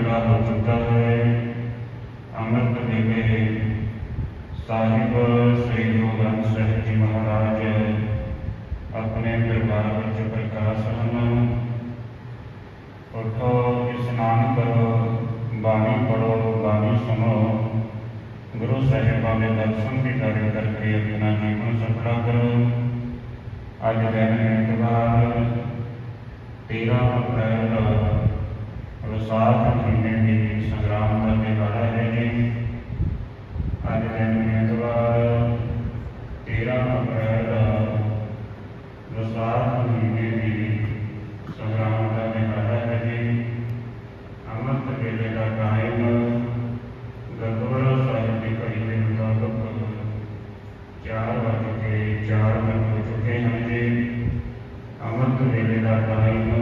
विवाह हो चुका है अमृतली में साहिब श्री योगान साहब जी महाराज, अपने परिवार बच्चे प्रकाश हन उठो, स्नान करो, बाणी पढ़ो, बाणी सुनो। गुरु साहिबा में दर्शन भी कार्य करके अपना जीवन सफला करो। अज दिन एतवार तेरह अप्रैल ਵਿਸਾਖ ਮਹੀਨੇ ਦੀ ਸੰਗਰਾਮ ਦਾ ਦਿਹਾੜਾ ਹੈ, ਜੀ ਅੱਜ ਦਿਨ ਐਤਵਾਰ 13 ਅਪ੍ਰੈਲ ਵਿਸਾਖ ਮਹੀਨੇ ਦੀ ਸੰਗਰਾਮ ਦਾ ਦਿਹਾੜਾ ਹੈ, ਜੀ ਅੰਮ੍ਰਿਤ ਵੇਲੇ ਦਾ ਟਾਈਮ ਗੁਰਦੁਆਰਾ ਸਾਹਿਬ ਦੀ ਘੜੀ ਦੇ ਮੁਤਾਬਕ ਚਾਰ ਵੱਜ ਕੇ ਮਿੰਟ ਹੋ ਚੁੱਕੇ ਹਨ, ਜੀ ਅੰਮ੍ਰਿਤ ਵੇਲੇ ਦਾ ਟਾਈਮ